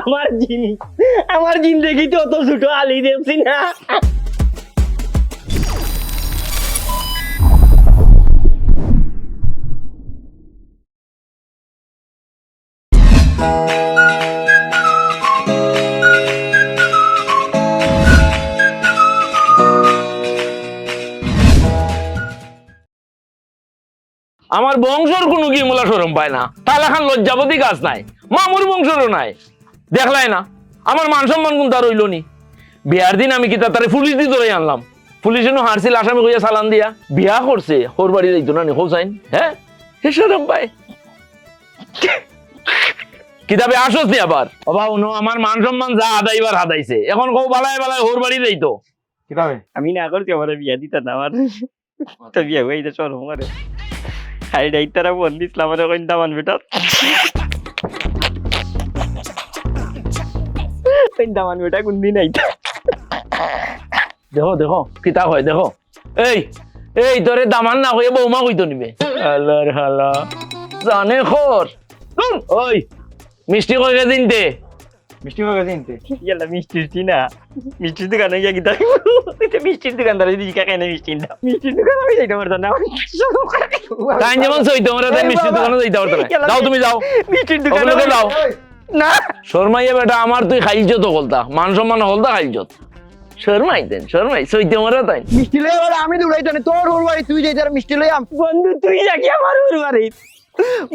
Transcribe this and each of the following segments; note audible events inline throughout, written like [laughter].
আমার জিন, আমার জিন্দগি তো অত ছোট আলি দেখছি না। আমার বংশর কোনো কি মোলা সরম পায় না। তাহলে এখন লজ্জাপতি কাজ নাই। মামুর বংশরও নাই। দেখলাই না। আমার মান সম্মান কোন তার রইল নি? বিয়ার দিন আমি কি তারে পুলিশ দিয়ে ধরে আনলাম? পুলিশ এনে হারছিল আসামি কইয়া চালান দিয়া। বিয়া করছে হোর বাড়ি যাইতো না হোসাইন? হ্যাঁ? সে সরম পায় কিতাবে আসস নি আবার? অবা উনো আমার মান সম্মান যা আদাইবার হাদাইছে। এখন কৌ বালায় বালায় হোর বাড়ি যাইতো। কীভাবে আমি না করছি আমার বিয়া দিতা না আমার। তো বিয়া হয়ে চল আমার। হাই ডাই তারা বল দিছিল আমার কইন দামান বেটা। বেটা কোন দিন আইতা দেখো দেখো কিতা হয় দেখো। এই এই তোরে দামান না হয়ে বৌমা কইতো নিবে আল্লাহর হালা। জানে খর। ওই মিষ্টি কই গে দিনতে মিষ্টি হয়ে গেছে ইনতে? ইয়ালা মিষ্টির টি না। মিষ্টির দোকানে গিয়ে গিতা মিষ্টির দোকানদার যদি কাকে না মিষ্টি না। মিষ্টির দোকানে আমি যাইতে পারতাম না। তাই যেমন সই তোমরা তাই মিষ্টি দোকানে যাইতে পারতো না। যাও তুমি যাও। মিষ্টির দোকানে যাও না। শর্মাইয়া বেটা আমার তুই খাইছ তো কলতা মান সম্মান হলতা খাইছ। শর্মাই দেন শর্মাই সইতে মরা তাই মিষ্টি লয়ে বলে আমি দৌড়াইতো না তোর ওর বাড়ি তুই যাইতে আর মিষ্টি আম বন্ধু তুই যাকি আমার ওর বাড়ি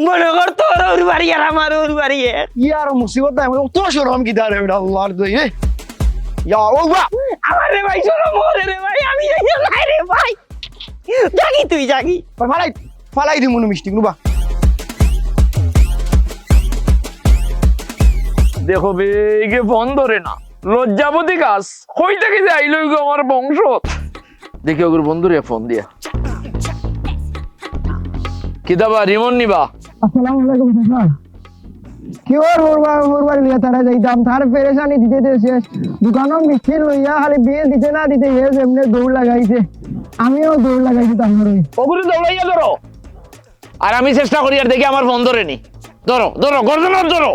মনে কর তোর ওর বাড়ি আর আমার ওর বাড়ি। ইয়ার মুসিবত নাই তো শরম কি দাঁড়ে বেটা আল্লাহর দই রে ইয়া ও বা। আমার রে ভাই শোনো মরে রে ভাই আমি এই নাই রে ভাই। জাগি তুই জাগি। ফালাই ফালাই দি মনু মিষ্টি গুলো বা। দেখো বেগে ফোন ধরে না। লজ্জাবতী গাছ কই থেকে যে আইলো আমার বংশ দেখি ওগুর বন্ধুরে ফোন দিয়া। কি দাবা রিমন নিবা? আসসালামু আলাইকুম স্যার কি ওর ওর বা- লিয়া তারা যাইতাম। তার পেরেশানি দিতে দিতে শেষ দোকানও মিষ্টি লইয়া খালি বিয়ে দিতে না দিতে এমনি দৌড় লাগাইছে। আমিও দৌড় লাগাইছি তারপরে ওগুলো দৌড়াইয়া ধরো। আর আমি চেষ্টা করি আর দেখি আমার ফোন ধরে নি ধরো ধরো গর্দনার ধরো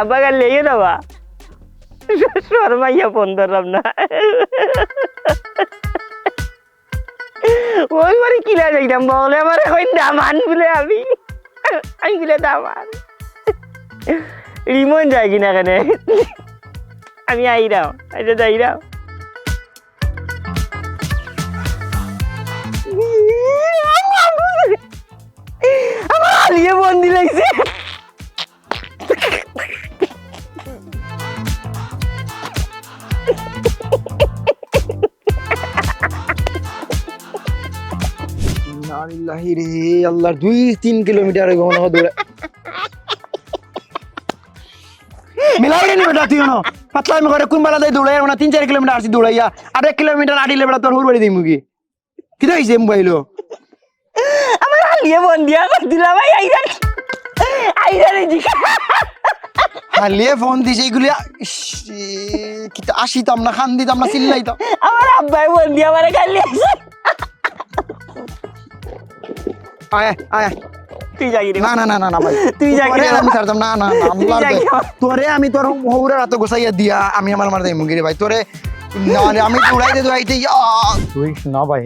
আবার লেগে দেবা শর্মাইয়া ফোন ধরলাম না। ওই বাড়ি কিনা যাইতাম বলে, আমার এখন দামান বলে আমি। আমি বলে দামান। রিমন যায় কিনা কেন? আমি আইরাও এটা যাইরাও নালিল্লাহি রে আল্লাহর দুই তিন কিলোমিটার দৌড়ে মিলাই রে বেটা তুই ন পাতলা আমি করে কোন বেলা দৌড়াই না তিন চার কিলোমিটার আসি দৌড়াইয়া। আর এক কিলোমিটার আড়িলে বেটা তোর হুর বাড়ি দিই মুগি কি হইছে মোবাইল আমার আলিয়ে বন্দিয়া করে দিলাম ভাই আইরান। আইরান হালিয়ে ফোন দিছে এইগুলি তো আসিতাম না খান দিতাম না চিল্লাইতাম। আমার আব্বাই বন্দি আমার খালি আয় আয় তুই জাগি রে না না না না না ভাই। তুই যা তোরে আমি ছাড়তাম। না না। তোরে আমি তোর হৌরা রাত গোসাইয়া দিয়া আমি আমার মার মুগিরে ভাই। তোরে না দে তুই ভাই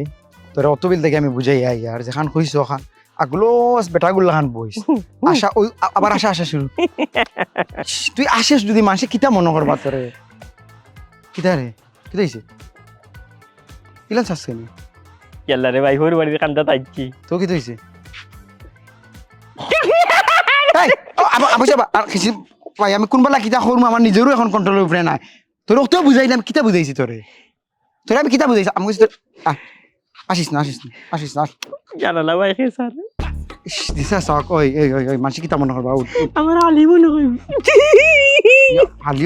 তোরে অত বিল দেখে আমি বুঝাই আই আর যেখান কইছো খান আগলো বেটাগুলো খান বইস। আশা ওই আবার আশা আশা শুরু। তুই আসিস যদি মাসে কিতা মনে করবা তোরে? কিতা রে? কিতা হইছে? কিলান চাস কেন? ইয়াল্লা রে ভাই হরি বাড়িতে কান্দা তো কি হইছে? এই, কিছু ভাই আমি কোনবেলা কিতা করব আমার নিজেরও এখন কন্ট্রোলের উপরে নাই তোর তো বুঝাইলাম কিতা বুঝাইছি তোরে তোরে আমি কিতা বুঝাইছি আমি আহ, আসিস না আসিস না আসিস না জানালা ভাই ইস, দিছা চাওক ওই ওই ওই ওই মানসি কিতা মনে করবা। আমার আলি মনে হালি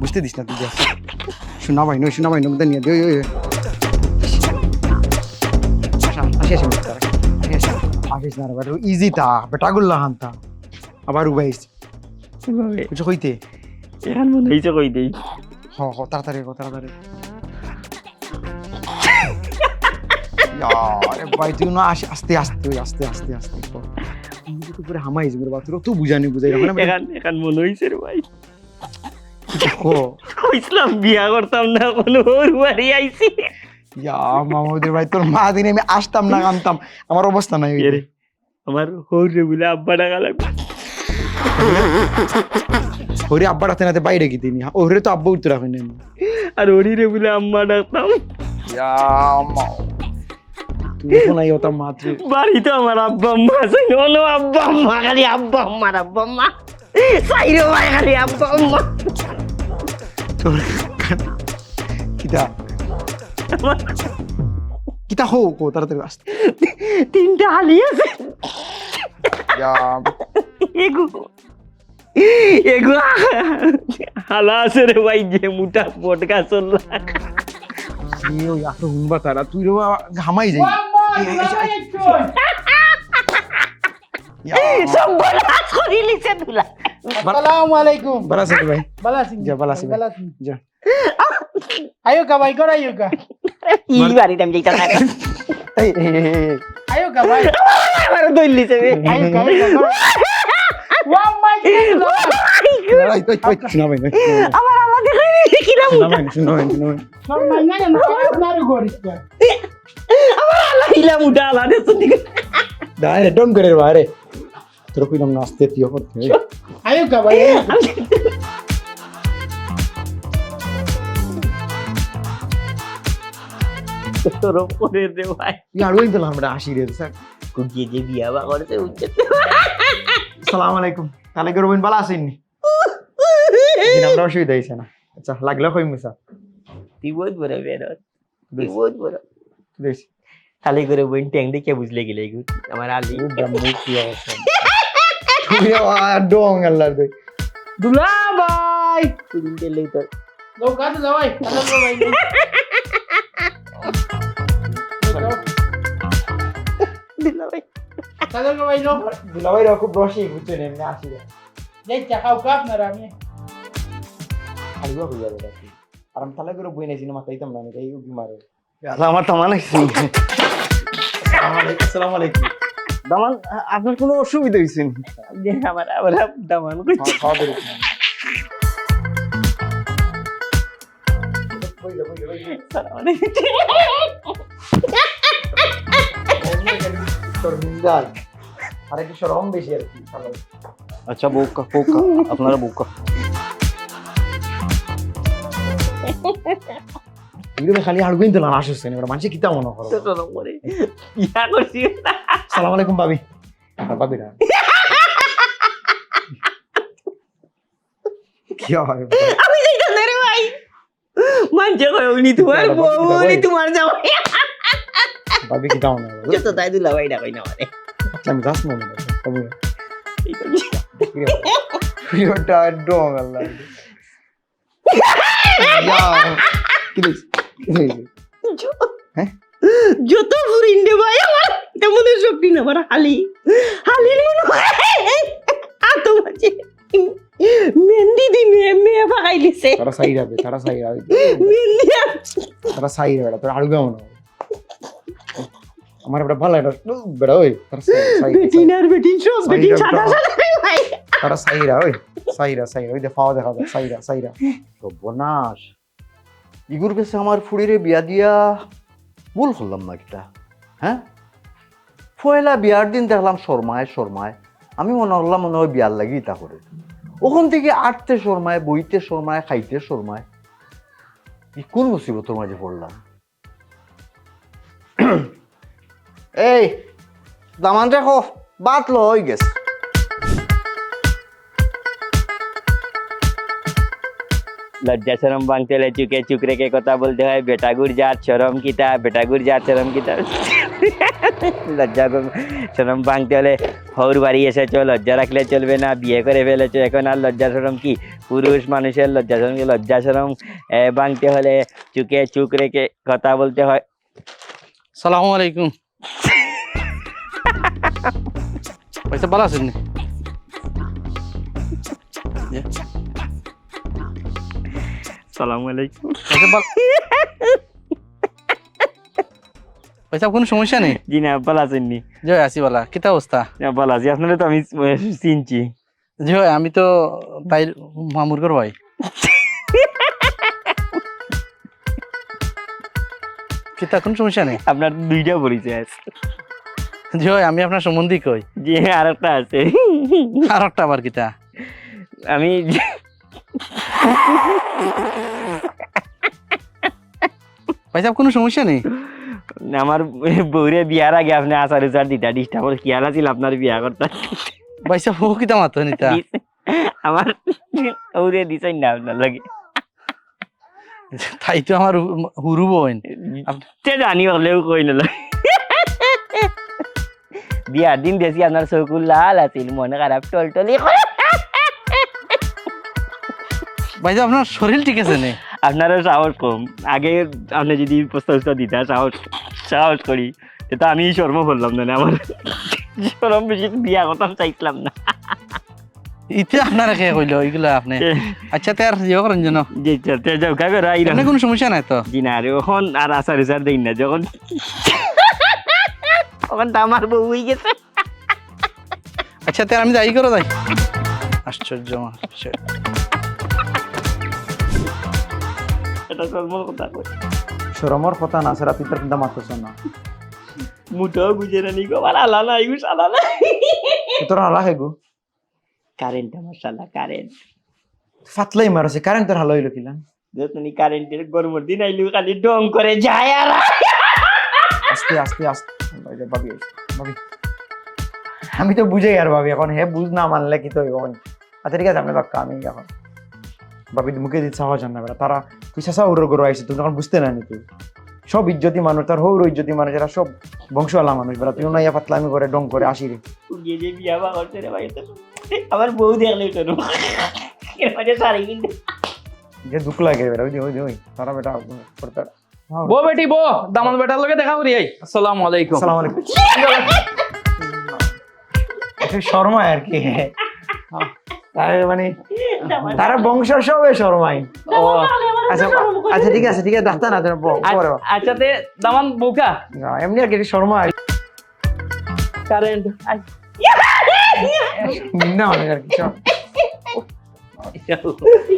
বুঝতে দিস না তুই। শোনা ভাই নই শোনা ভাই নিয়ে দে ওই ওই ওই। আসি আসিস না বেটা ইজি তা বেটা গুল্লা হান্তা আবার উবাইস কীভাবে? কিছু কইতে? এখন মনে হয়েছে কই দেই। হ হ তাড়াতাড়ি কর তাড়াতাড়ি আরে [laughs] ভাই তুই না আসে আস্তে আস্তে আস্তে আস্তে আস্তে তো পুরো হামাই যাব রে বা তো বুঝানি বুঝাই না মানে এখন এখন মনে হয়েছে রে ভাই। কইছিলাম বিয়া করতাম না কোনো ওর বাড়ি আইছি। ইয়া মামুদের ভাই তোর মা দিনে আমি আসতাম না কানতাম আমার অবস্থা নাই আমার হৌর বলে আব্বা ডাকা লাগবে। ওরে আব্বা রাতে নাতে বাইরে কি তিনি ওরে তো আব্বা উঠতে রাখেন আর ওরি রে বলে আম্মা ডাকতাম। ইয়া মা তুই ওটা মাত্র বাড়িতে আমার আব্বা আম্মা আছে কোনো আব্বা আম্মা খালি আব্বা আম্মার আব্বা আম্মা। সাইরে ভাই খালি আব্বা আম্মা। তোর কিতা আমার কিতা হো কো তাড়াতাড়ি আসতে তিনটা হালি আছে ইয়া এগু এগু হালা আছে রে ভাই যে মুটা পটকা চললা এই ওই এত হুনবা তারা তুই রে ঘামাই যাই ইয়া সব বলা করি লিছে দুলা আসসালামু আলাইকুম বালা আছে ভাই বালা সিং যা, বালা সিং। বালা সিং যা আয়ো কা ভাই কর আয়ো কা ই এই এই, এই, এই, আয়ো কা ভাই। আমার দইল লিছে বে আয়ো কা আয়ো কা ওয়াম মাই এই, এই, এই, শোনা ভাই না, আমার আলাদা শোনা ভাই না, কা আমার আলাদা উঠা আলাদা দাঁড়ে ডন করে রে তোর কইলাম না আসতে তুইও করতে। আয়ো কা ভাই তোর দে ভাই। তুই আর ওই দিলাম আমরা আসি রে স্যার। কুকিয়ে যে বিয়া বা করছে সালাম আলাইকুম। তাহলে করে বোন ভালো আসেননি? দিন আমরা অসুবিধা হয়েছে না। আচ্ছা লাগলে কই মুসা তুই বহুত বড় বের তুই বহুত বড়। বেশ। খালি করে বইন ট্যাং দেখে বুঝলে গেলে আমার আলি। ব্রাহ্মণ কি অবস্থা? তুই আর ডং আল্লাহ দে দুলা ভাই! তোর। যাও কা খুব রসি বুঝছেন এমনি আসি যাই চা খাও কাপ না যাবে আর আমি তাহলে করে বই নাই সিনেমা তাইতাম না আমি এই উকি মারে। আমার তামান আছে আসসালামু আলাইকুম। দামান আপনার কোনো অসুবিধা হয়েছে আমার আবার দামান করছে আর একটু সরম বেশি আর কি আচ্ছা বউকা বউকা আপনারা এগুলো খালি আর গুইন দিলাম আসছে না মানুষ কিতা মনে করো? ইয়া করছি। সালাম আলাইকুম ভাবি। ভাবি না। কি হয় আমি যাইতাম না রে ভাই। মানছে কয় উনি তোমার বউ উনি তোমার জামাই। ভাবি কিতা মনে করো যত তাই দিলা ভাই ডাকাই না মানে আচ্ছা আমি যাস মনে করো ভিডিওটা ডং আল্লাহ কি দিস কি দিস? যত ফুরিন্ডে ভাই আমার তেমন শক্তি না আমার হালি। হালির মনে হয় আত মাঝে দিছে। তারা সাইড হবে তারা সাইড হবে। মেহেন্দি আর- তারা সাইড হবে তোর আড়ুবে মনে আমার একটা ভালো একটা বেড়া ওই তারা সাইড বেটিন আর বেটিন সব সাইড বেটিন একটা- সাদা সাদা রে ভাই তারা সাইরা ওই সাইরা সাইরা ওই যে পাওয়া দেখা যায় সাইরা সাইরা সর্বনাশ ইগুর কাছে আমার ফুড়িরে বিয়া দিয়া ভুল করলাম না কিটা হ্যাঁ? পয়লা বিয়ার দিন দেখলাম শর্মায় শর্মায়। আমি মনে করলাম মনে হয় বিয়ার লাগি তা করে ওখান থেকে আটতে শর্মায়, বইতে শর্মায়, খাইতে শর্মায়। কোন মুসিবতর মাঝে পড়লাম? [clears throat] এই, দামান দেখো বাত লই গেছে। লজ্জা শরম ভাঙতে হলে চুকে চুক রেখে কথা বলতে হয়, বেটাগুর জাত শরম কিতা বেটাগুর জাত শরম কিতা লজ্জা শরম- ভাঙতে হলে হৌর বাড়ি এসেছ, লজ্জা রাখলে চলবে না, বিয়ে করে ফেলেছো, এখন আর লজ্জা শরম কি পুরুষ মানুষের লজ্জা শরম? লজ্জা শরম ভাঙতে হলে চুকে চুক রেখে কথা বলতে হয় সালামু আলাইকুম পয়সা ভালো আছেন? সালাম আলাইকুম। পয়সা [laughs] কোনো সমস্যা নেই? জি না ভালো আছেন নি জয় আছি বলা কিতা অবস্থা? না, ভালো আছি আপনারা তো আমি চিনছি। জয় আমি তো তাই মামুরগর ভাই। কিতা কোনো সমস্যা নেই? আপনার দুইটা পরিচয় আছে। জয় আমি আপনার সম্বন্ধী কই। জি আর একটা আছে। আর একটা আবার কিতা আমি পয়সা কোনো সমস্যা নেই? আমার বউরে বিয়ার আগে আপনি আচার উচার দিতা ডিস্টার্ব খেয়াল আছিল আপনার বিয়া করতে? পয়সা ও কিতা মাতো নিতা? আমার বউরে দিছেন না আপনার লাগে। তাই তো আমার হুরু বোন। সে জানি হলেও কই নল বিয়ার দিন দেখি আপনার চকুর লাল আছিল মনে খারাপ টলটলি করে। ভাইজা আপনার শরীর ঠিক আছে নে। আপনারও সাহস কম। আগে আপনি যদি প্রস্তাব উস্তাব দিতা সাহস সাহস করি। এটা আমি শর্ম করলাম না আমার। শরম বেশি বিয়া করতাম চাইছিলাম না। ইতে আপনারা কে কইলো? এগুলা আপনি। আচ্ছা তার ইয়ে করেন যেন। যে তে যাও কা করে আইরা আপনার কোনো সমস্যা নাই তো? জি না রে ওখন আর আসার উসার দেই না যখন। তখন তো আমার বউ হয়ে গেছে। আচ্ছা তার আমি যাই করো যাই। আশ্চর্য আশ্চর্য। এটা সর্বর কথা কই শরমর কথা না সেরা তুই তার মারতেছ না মুঠাও বুঝে না নিগো আর আলা না ইগুস আলা না তোর হালা হেগু কারেন্ট আমার কারেন্ট ফাতলাই মারছে কারেন্ট তোর হালো হইল কিলান যতনি কারেন্টের গরমের দিন আইলু খালি ডং করে যায় আর আস্তে আস্তে আস্তে ভাবি ভাবি আমি তো বুঝে আর ভাবি এখন হে বুঝ না মানলে কি তো এখন আচ্ছা ঠিক আছে আমি বাক্কা আমি এখন ভাবি মুখে দিতে সাহস না বেটা তারা তুই সাসা উড়ো গরু আইসি তুই তখন বুঝতে না নি তুই সব ইজ্জতি মানুষ তার হৌর ইজ্জতি মানুষ এরা সব বংশওয়ালা মানুষ বেটা তুই না ইয়া পাতলামি করে ডং করে আসি রে আমার বউ দেখলে যে দুঃখ লাগে ওই ওই ওই তারা বেটা করতে বো বেটি বো দামান বেটার লগে দেখা করি আই আসসালামু আলাইকুম। আসসালামু আলাইকুম। শর্মায় আর কি? তার মানে তারা বংশ সবে শর্মাই ও আচ্ছা আচ্ছা ঠিক আছে ঠিক আছে ডাক্তার না পরে আচ্ছা তে দামান বউকা এমনি আর কি শর্মা কারেন্ট না অনেক আর কি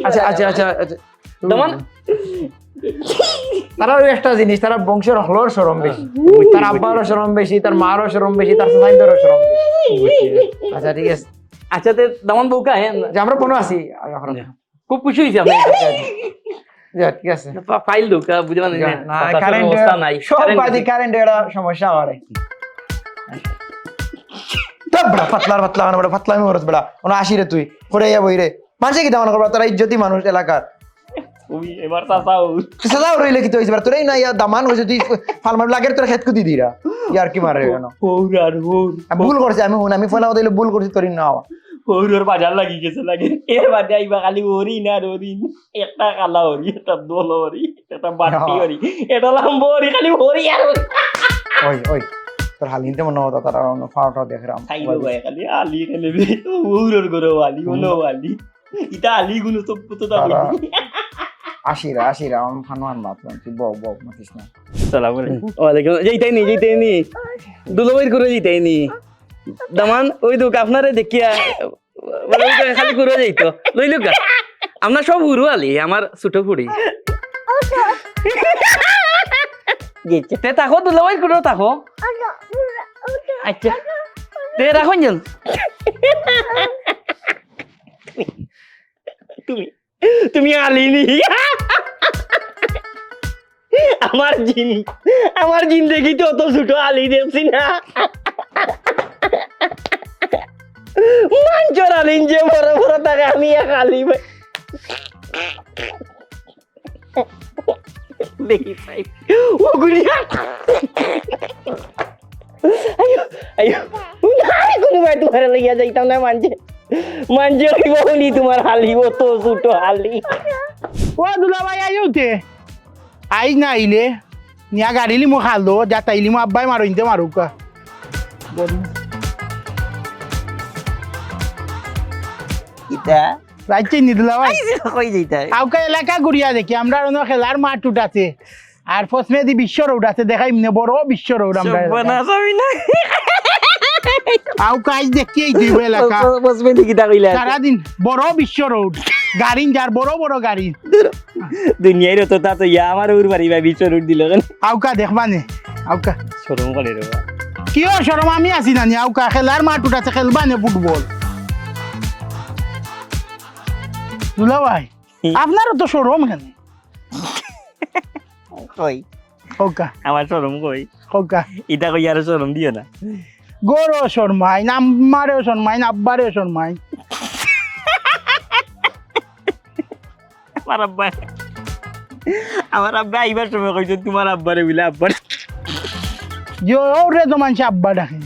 আচ্ছা আচ্ছা আচ্ছা আচ্ছা দামান তারা ওই একটা জিনিস তারা বংশের হলোর সরম বেশি তার আব্বারও সরম বেশি তার মারও সরম বেশি তার সাইন্দারও সরম বেশি আচ্ছা ঠিক আছে আচ্ছা তে দামান বউকা হ্যাঁ যে আমরা কোনো আছি খুব খুশি হয়েছি আপনি ঠিক আছে। ফাইল ঢোকা বুঝে মানে না কারেন্ট অবস্থা নাই। সব বাদি কারেন্ট এটা সমস্যা আমার তো বড় পাতলার পাতলা মানে বড় পাতলা আমি মরস বড়। ওনা আসি রে তুই করে ইয়া বই রে। মানুষে কি দামান করবা? তারা ইজ্জতি মানুষ এলাকার। এবার রইলে কি তো না ইয়া দামান হইছে তুই ফালমার লাগের তোর খেত কুদি দিরা ইয়ার কি মারে কেন? বউর আর ভুল করছি আমি হুন আমি ফোন দিলে ভুল করছি তোর না বউর বাজার লাগি গেছে লাগে। এর বাদে আইবা খালি হরিণ আর হরিণ একটা কালা হরি একটা দোল হরি একটা বাটি হরি এটা লাম্ব হরি খালি হরি আর ওই ওই তোর হালিনতে মনে হতো তারা অন্য ফাওটা দেখরাম খাইলো ভাই খালি আলি খালি বউরের গরো আলি উনো আলি ইটা আলি গুলো তো পুতো দাবি আশিরা আশিরা আমি ফানুয়ান বাতলাম তুই বউ বউ মাতিস না। সালাম আলাইকুম। ওয়ালাইকুম যেইটাই নি যেইটাই নি। দুলোবাইর করে যেইটাই নি। দামান, ওই দুক আপনারে দেখিয়া খালি করে যাইতো। লইলো গা আপনার সব হুরু আলি আমার ছোট ফুড়ি তে তাকো দুলোবাইর করে তাকো আচ্ছা। তে রাখুন যেন তুমি তুমি আলিনি। আমার জিন, আমার জিন্দগি তো অত ছোট আলি দেখছি না মাঞ্চর আলিন যে বড় বড় থাকে আমি এক আলি ভাই দেখি পাই ওগুলি আয়ো আয়ো নাই কোনো ভাই তোমার লইয়া যাইতাম না মানছে মানছে হইব হলি তোমার হালি ও তো ছোট হালি ও দুলা ভাই আইও তে আইজ না আইলে নিয়া গাড়িলি মো খালো যাত আইলি মো আব্বাই মারো ইনতে মারুকা ইতা নি দুলা ভাই। কই যাইতা আউকা এলাকা ঘুরিয়া দেখি আমরা অন্য খেলার মাঠ উঠাছে আর প্রথমে দি বিশ্ব রোড আছে দেখাই এমনি বড় বিশ্ব রোড আমরা না। আউ কাজ দেখি এই দুই এলাকা। বসবে দেখি কইলা সারাদিন বড় বিশ্ব রোড গাড়ি যার বড় বড় গাড়ি। দুনিয়ার তো তা তো ইয়া আমার উর বাড়ি ভাই বিচর উঠ দিল কেন? আউকা দেখবা নে? আউকা শরম করে রে কিয় আমি আছি না নি আউকা খেলার মাঠ উঠাছে খেলবা নে ফুটবল? দুলা ভাই আপনারও তো সরম কেন কই? হৌকা আমার শরম কই? হৌকা ইটা কই আর শরম দিও না। গরো শর্মাই নাম্বারেও শর্মাই আব্বারেও শর্মাই আমার আব্বা। আমার আব্বা আইবার সময় কইছো তোমার আব্বারে বিলে আব্বার জোরে তো মানুষ আব্বা ডাকে।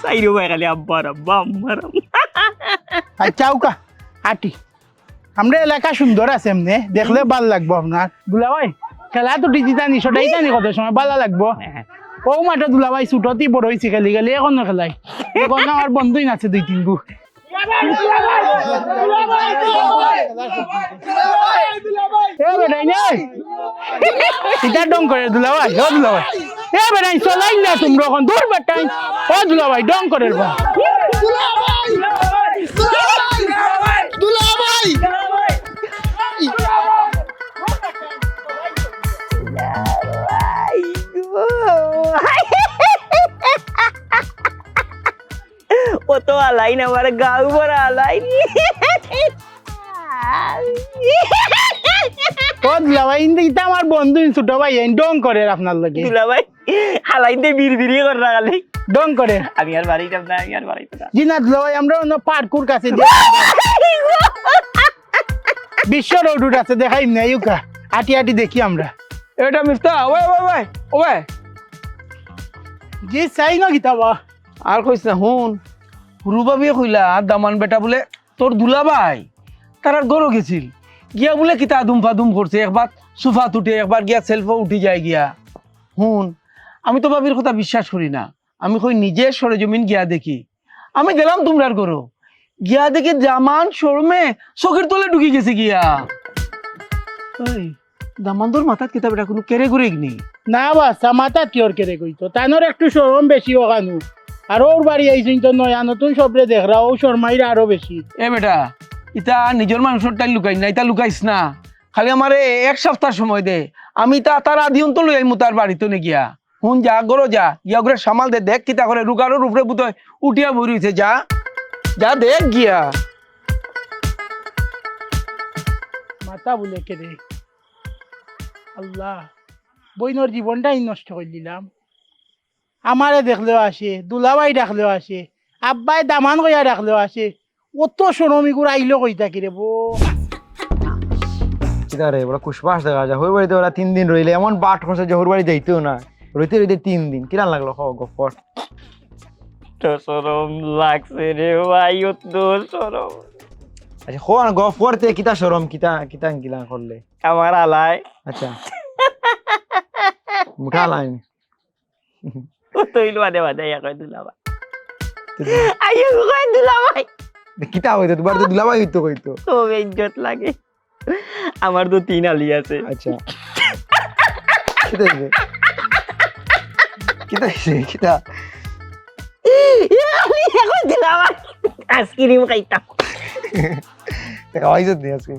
সাইরো ভাই খালি আব্বার আব্বা আমার আচ্ছা আটি আমরা এলাকা সুন্দর আছে এমনি দেখলে ভালো লাগবো আপনার। দুলা ভাই খেলা তো ডিজিটানি সদাই জানি কত সময় ভালো লাগবো। ও মাঠে দুলা ভাই ছুটতি বড় হয়েছে খেলি খেলি এখন খেলাই। এখন আমার বন্ধুই নাচে দুই তিন গু। এটা ডং করে দুলা ভাই ও দুলা ভাই। এ বেটাই চলাই না তোমরা এখন দূর বেটাই। ও দুলা ভাই ডং করে বা। তো আলাইন আমার গাউ বড় ও দুলা ইন্দা আমার বন্ধু ছোট ভাই ডং করে আপনার লগে। দুলা ভাই হালাইতে বীর বীরি করে রাখালে ডং করে। আমি আর বাড়ি যাব না আমি আর বাড়ি যাব জি না দুলা ভাই আমরা অন্য পার্কুর কাছে বিশ্ব রোড আছে দেখাই না ইউকা। আটি আটি দেখি আমরা। এটা মিফতা ওয়ে ওয়ে ওয়ে ওয়ে জি চাই না কিতাবা আর কইস না হুন রুবা বিয়ে দামান বেটা বলে তোর দুলা ভাই তার আর গরো গেছিল গিয়া বলে কিতা দুম ফাদুম করছে একবার সোফা উঠে একবার গিয়া সেলফও উঠি যায় গিয়া। হুন আমি তো বাবির কথা বিশ্বাস করি না। আমি কই নিজে সরেজমিন গিয়া দেখি। আমি গেলাম তোমরার গরো গিয়া দেখি জামান শোরমে চোখের তলে ঢুকি গেছে গিয়া। ওই দামান তোর মাথাত কিতাব এটা কোনো কেড়ে করে নেই না বাচ্চা মাথা কিয়র কেড়ে কইতো তানোর একটু সরম বেশি ওখানু আর ওর বাড়ি আইসিন তো নয়া নতুন সবরে দেখরা ও শর্মাইরা আরও বেশি। এ বেটা ইতা নিজের মানুষের টাই লুকাই না ইতা লুকাইস না। খালি আমার এক সপ্তাহ সময় দে। আমি তা তার আদি অন্ত লই আইমু তার বাড়িতে নে গিয়া। হুন যা গরো যা ইয়া করে সামাল দে দেখ কিতা করে রুগারোর উপরে বুতয় উঠিয়া বই রইছে যা। যা দেখ গিয়া। মাথা বলে কেড়ে আল্লাহ বইনর জীবনটাই নষ্ট করে দিলাম। আমারে দেখলেও আসে দুলাবাই ডাকলেও আসে আব্বাই দামান কইয়া ডাকলেও আসে অত শ্রমিকুর আইলো কই থাকি রে বো কিতা রে ওরা কুশবাস দেখা যায় হই বাড়িতে ওরা তিন দিন রইলে এমন বাট করছে যে হর বাড়ি যাইতেও না। রইতে রইতে তিন দিন কিরান লাগল হ গফর? তো শরম লাগছে রে ভাই ও তো শরম আচ্ছা হো না গফর তে কিতা শরম কিতা কিতা কিলা করলে? আমার আলাই। আচ্ছা। মুঠা লাইন ও তো ইল বাদে ইয়া কই দুলা ভাই আইও কই দুলা ভাই কিতা হইতো তোমার তো দুলাবাই হইতো কইতো তো ইজ্জত লাগে আমার তো তিন আলি আছে আচ্ছা হইছে কিতা আমি এখন দুলা ভাই আইসক্রিম খাইতাম খাওয়াইছত নি আজকে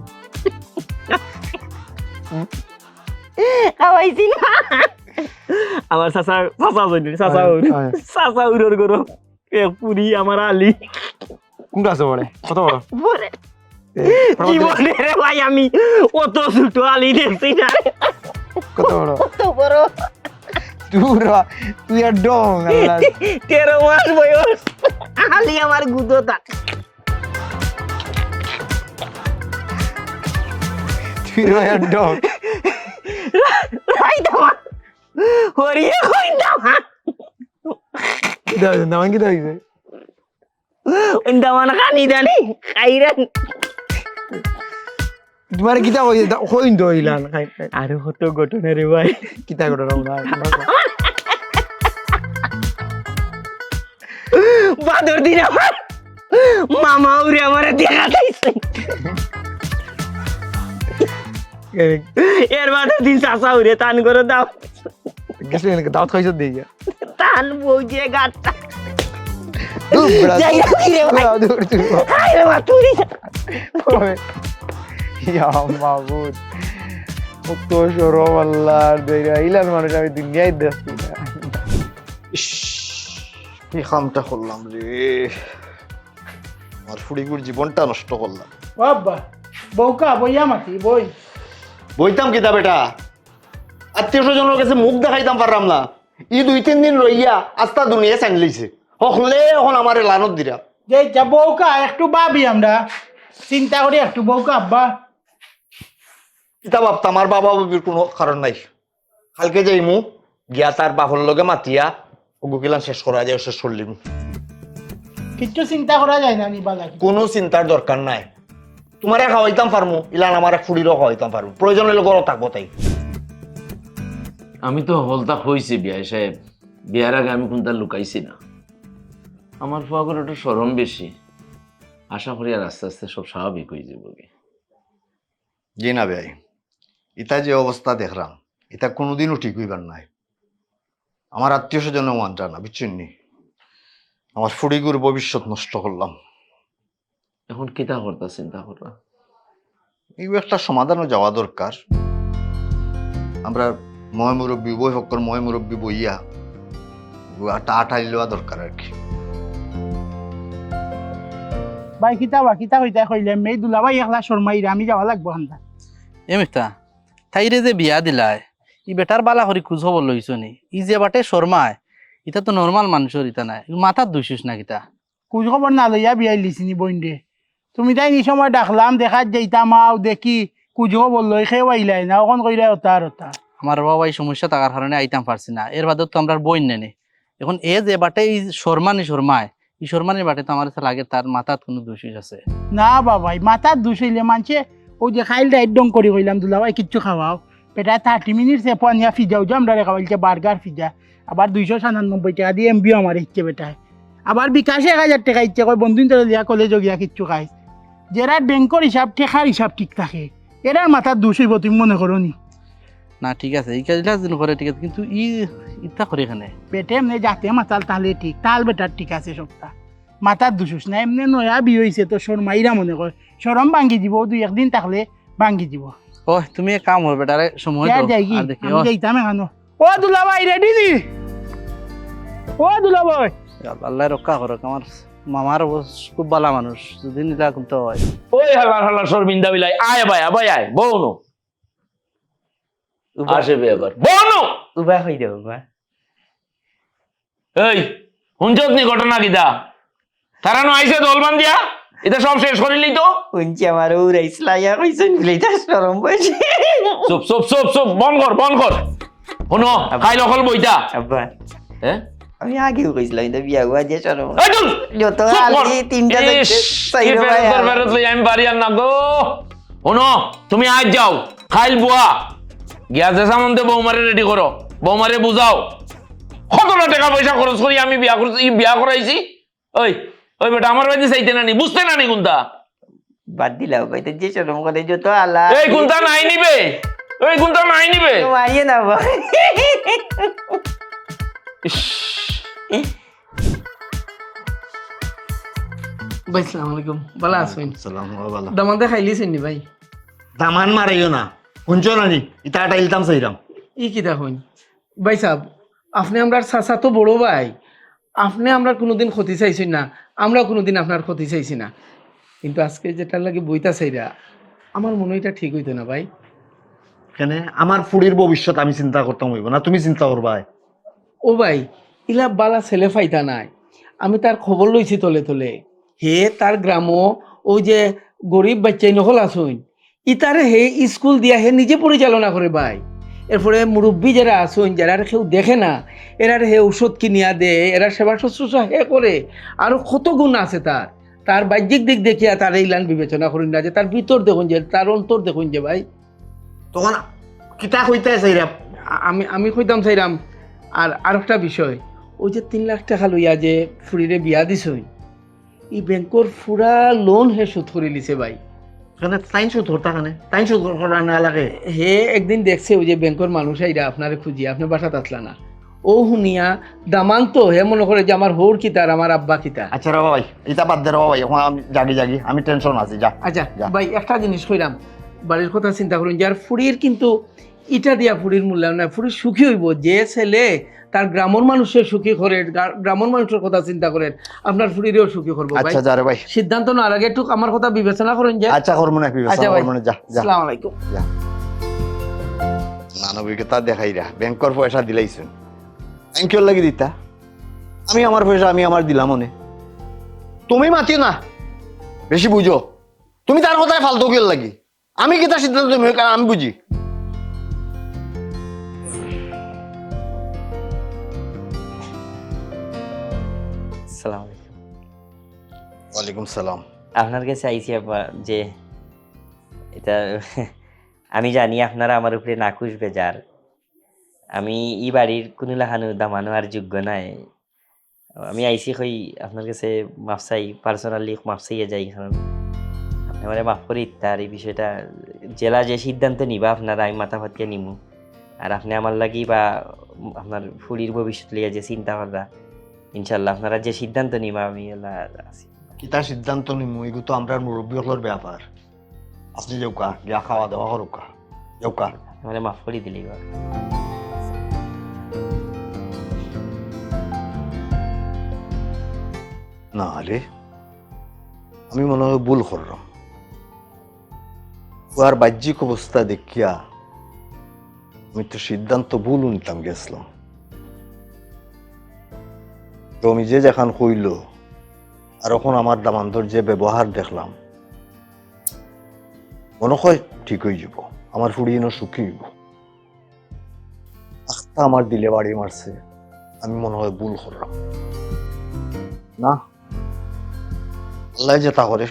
খাওয়াইছি না আমার চাচা চাচা জনি চাচা উর। চাচা উরর গরো এ পুরি আমার আলি। কোনটা আছে বড়ে কত বড়? দে। জীবনে রে ভাই আমি অত ছোট আলি দেখছি না। কত বড়? কত বড়? তুই তুই আর ডং তেরো মাস বয়স। আলি আমার গুদো তাক তুই রা আর ডং। রাই দামা হরিয়ে কই দামা কিতা হইছে নামান কিতা হইছে দামান খানি দানি খাইরান। তোমার কিতা হইছে হইন খাই। আরও কত ঘটনা রে ভাই। কিতা করে রং না বাদর দিন আমার। মামা উড়ে আমার দেখা দিয়েছে এর বাদে দিন চাষা উড়ে টান করে দাও। গেছে দাওয়াত খাইছ দিয়ে গিয়া। টান বউজে গাটটা দূর বেড়া যাই না, কি রে ভাই? দূর দূর রে মা, তুই। মাবুদ কত সরম আল্লাহর দইরা ইলান মানুষ আমি দুনিয়ায় দেখছি না। কি কামটা করলাম রে। আমার ফুড়িগুর জীবনটা নষ্ট করলাম। বাবা বউকা বইয়া মাতি বই। বইতাম কিতা বেটা? আত্মীয় স্বজনের কাছে মুখ দেখাইতাম পারলাম না ই দুই তিন দিন রইয়া আস্তা দুনিয়া চাইন লইছে। হকলে এখন আমার লানত দিরা। যে যা বউকা একটু ভাবি আমরা। চিন্তা করি একটু বউকা আব্বা। কিতা ভাবতা আমার বাবা বাবির কোনো কারণ নাই। কালকে যাইমু গিয়া তার বাপর লগে মাতিয়া গুকিলাম শেষ করা যায় শেষ করলিম। কিচ্ছু চিন্তা করা যায় না নি কোনো চিন্তার দরকার নাই। তোমারে খাওয়াইতাম পারমু ইলান আমার এক ফুড়িরও খাওয়াইতাম পারমু। প্রয়োজন হলে গরম থাকব তাই। আমি তো হলতা হয়েছি বিয়াই সাহেব। বিয়ার আগে আমি কোনটা লুকাইছি না। আমার ফুয়াগর একটু সরম বেশি। আশা করি আর আস্তে আস্তে সব স্বাভাবিক হয়ে যাবে জি না ভাই ইতা যে অবস্থা দেখলাম এটা কোনোদিনও ঠিক হইবার নাই। আমার আত্মীয় স্বজন মানটা না বুঝছেন নি আমার ফুড়িগুর ভবিষ্যৎ নষ্ট করলাম। এখন কিতা করতা চিন্তা করবা এই একটা সমাধানও যাওয়া দরকার। আমরা ময় মুরব্বী বই হকর ময় মুরব্বী বইয়া একটা আটাই লওয়া দরকার আর কি। ভাই কিতা বা কিতা কইতা কইলে? মেয়ে দুলা ভাই একলা শর্মাইরা আমি যাওয়া লাগবো হান্দা এমিতা তাইরে যে বিয়া দিলায় ই বেটার বালা করি খোঁজ খবর লইছ নি? ই যে বাটে শর্মায় ইটা তো নর্মাল মানুষের ইটা নাই। মাথার দুইছিস না কিতা? কুজ খবর না লইয়া বিয়াই লিছিনি বইন্ডে তুমি তাই নি সময় ডাকলাম দেখাত যাইতাম আও দেখি কুজ বলল খেয়ে আইলাই না অকন কইরা ওতা আর ওতা। আমার বাবা এই সমস্যা থাকার কারণে আইতাম পারছি না। এর বাদে তো আমরা বই নেনে এখন এ যে বাটে এই শর্মানি শর্মায় এই শর্মানির বাটে তো আমার লাগে তার মাথাত কোনো দোষিস আছে না বাবাই মাথার দুষইলে মানছে ওই যে খাইলটা একদম করে কইলাম দুলা ভাই কিচ্ছু খাওয়াও। পেটা থার্টি মিনিট সে পানিয়া ফিজাও যে আমরা খাওয়াইছে বার্গার ফিজা। আবার দুইশো সাতানব্বই টাকা দিয়ে এমবিও আমার ইচ্ছে বেটায়। আবার বিকাশে এক হাজার টাকা ইচ্ছে কয় বন্ধু দিয়া কলেজ গিয়া কিচ্ছু খাই যেরার ব্যাংকর হিসাব টেকার হিসাব ঠিক থাকে। এরার মাথার দোষ হইব তুমি মনে করো নি? না ঠিক আছে। এই কাজটা যেন করে ঠিক আছে। কিন্তু ই ইত্যা করে এখানে পেটে এমনি যাতে মাতাল তাহলে ঠিক তাল বেটার ঠিক আছে সবটা। মাথার দুষুস না এমনি নয়া বি হয়েছে তো শরমাইরা মনে কর সরম ভাঙ্গি দিব দুই একদিন থাকলে ভাঙ্গি দিব। ও তুমি এক কাম করবে তারে সময় দাও, যাই কি যাইতাম এখানো। ও দুলা ভাই রেডি নি? ও দুলা ভাই আল্লাহ রক্ষা করো আমার মামার খুব ভালো মানুষ যদি নিলা কিন্তু হয়। ওই হালার হালার শর্মিন্দা বিলাই আয় ভাই আবাই আয় বউনো আসে বে এবার। বউনো উবা হই দেব উবা। এই হুঞ্চত নি ঘটনা কিতা তারা নো আইসে দলবান দিয়া? এটা সব শেষ করিলি তো? উঞ্চি আমার উড়াইছিলা ইয়া কইছেন তা সরম বসে চুপ চুপ চুপ চুপ বন কর বন কর। শুনো খাই লখল বইতা আব্বা। হ্যাঁ? আমি আগেও কইছিলাম এটা বিয়া যে সরম এই চুল! যত আলি তিনটা আমি পারি আর না গো। শুনো তুমি আজ যাও খাইল বুয়া। গিয়া যে সামন্তে বৌমারে রেডি করো। বৌমারে বুঝাও। কতটা টাকা পয়সা খরচ করি আমি বিয়া করছি বিয়া করাইছি? ওই ওই বেটা আমার বাড়িতে চাইতে নানি বুঝতে নানি কোনটা বাদ দিলাম কইতে যে সরম করে যত আলা এই কোনটা নাই নিবে এই কোনটা নাই নিবে। মারিয়ে না ভাই। ভাই সালাম আলাইকুম। ভালো আছেন সালাম ভালো। দামাতে খাইলিছেন নি ভাই। দামান মারাইও না। শুনছো না নি? ইটা আটা ইলতাম চাইরাম ই কিতা হইন ভাই সাহেব আপনি আমরা চাচা তো বড় ভাই। আপনি আমরা কোনোদিন ক্ষতি চাইছেন না। আমরা কোনোদিন আপনার ক্ষতি চাইছি না। কিন্তু আজকে যেটা লাগে বইতা চাইরা আমার মনে এটা ঠিক হইতো না ভাই। কেন? আমার ফুড়ির ভবিষ্যৎ আমি চিন্তা করতাম হইব না। তুমি চিন্তা করবা। ও ভাই ইলা বালা ছেলে ফাইতা নাই। আমি তার খবর লইছি তলে তলে। হে তার গ্রামও ওই যে গরিব বাচ্চাই নকল আসুন ইতারে হে স্কুল দিয়া হে নিজে পরিচালনা করে ভাই এরপরে মুরব্বী যারা আসুন যারা কেউ দেখে না এরার হে ঔষধ কিনিয়া দে এরা সেবা শুশ্রূষা হে করে আরও কত গুণ আছে তার তার বাহ্যিক দিক দেখিয়া তার ইলান বিবেচনা করেন না যে তার ভিতর দেখুন যে তার অন্তর দেখুন যে ভাই তখন কিতা কইতে চাইরাম আমি আমি কইতাম চাইরাম আর আরেকটা বিষয়। ওই যে তিন লাখ টাকা লইয়া যে ফুরিরে বিয়া দিছই ই ব্যাংকর ফুরা লোন হে শোধ করে লিছে ভাই। টাইম খানে টাইম শুট করা না লাগে? হে একদিন দেখছে ওই যে ব্যাংকের মানুষ আইরা আপনারে খুঁজি আপনি বাসাত আসলা না। ও শুনিয়া দামান তো হে মনে করে যে আমার হোর কিতা আর আমার আব্বা কিতা আচ্ছা রে ভাই ইটা বাদ দে ভাই এখন আমি জাগি জাগি আমি টেনশন আছি যা। আচ্ছা। ভাই একটা জিনিস কইরাম বাড়ির কথা চিন্তা করুন যার ফুড়ির কিন্তু ইটা দিয়া ফুড়ির মূল্যায়ন নাই ফুড়ির সুখী হইব যে ছেলে তার গ্রামের মানুষের সুখী করে গ্রামের মানুষের কথা চিন্তা করেন আপনার ফুড়িরেও সুখী করব আচ্ছা ভাই। সিদ্ধান্ত নেওয়ার আগে একটু আমার কথা বিবেচনা করুন যে আচ্ছা করব না আচ্ছা বিবেচনা ভাই। করব না যা যা। আসসালামু আলাইকুম। মানবিকতা দেখাইরা ব্যাংকর পয়সা দিলাইছেন। ব্যাংকের লাগি দিতা। আমি আমার পয়সা আমি আমার দিলাম মনে তুমি মাতিও না। বেশি বুঝো। তুমি তার কথায় ফালতু গেল লাগি? আমি কি তার সিদ্ধান্ত তুমি আমি বুঝি। ওয়ালাইকুম সালাম। আপনার কাছে আইসি আব্বা যে এটা [laughs] আমি জানি আপনারা আমার উপরে নাকুশ বেজার। আমি ই বাড়ির কোনো লাহানো দামানো আর যোগ্য নাই। আমি আইসি কই আপনার কাছে মাফ চাই পার্সোনালি মাফ চাইয়ে যাই, কারণ আপনি আমার মাফ করে ইত্যার এই বিষয়টা জেলা যে সিদ্ধান্ত নিবা আপনারা, আমি মাথা ফাটিয়ে নিমু। আর আপনি আমার লাগি বা আপনার ফুলির ভবিষ্যৎ লিয়ে যে চিন্তা করা ইনশাল্লাহ আপনারা যে সিদ্ধান্ত নিবা, আমি আছি কি তার সিদ্ধান্ত নিমু এগুলো তো আমরা মুরব্বী হলোর ব্যাপার আপনি যাওকা গিয়া খাওয়া দাওয়া করুকা যাওকা মানে মাফ করে দিলি গো না রে আমি মনে হয় ভুল করলাম আর বাহ্যিক অবস্থা দেখিয়া আমি তো সিদ্ধান্ত ভুল নিতাম গেছিলাম তো আমি যে যেখান কইল আর এখন আমার দামান্তর যে ব্যবহার দেখলাম, মনে হয় ঠিক হয়ে যাব, আমার ফুড়িয়ে সুখী হইব। আখটা আমার দিলে বাড়ি মারছে, আমি মনে হয় ভুল করলাম। না, আল্লাহ যেটা করে,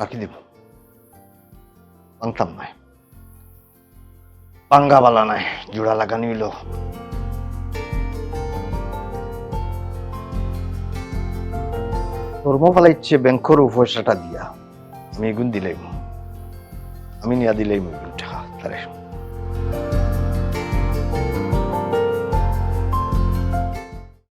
রাখি দিব। ভাঙতাম নাই, পাঙ্গা বালা নাই, জোড়া লাগানি হইল। কর্ম ফালাইছে ব্যাংকর পয়সাটা দিয়া। আমি এগুন দিলেই আমি নিয়া দিলাই টাকা তারে।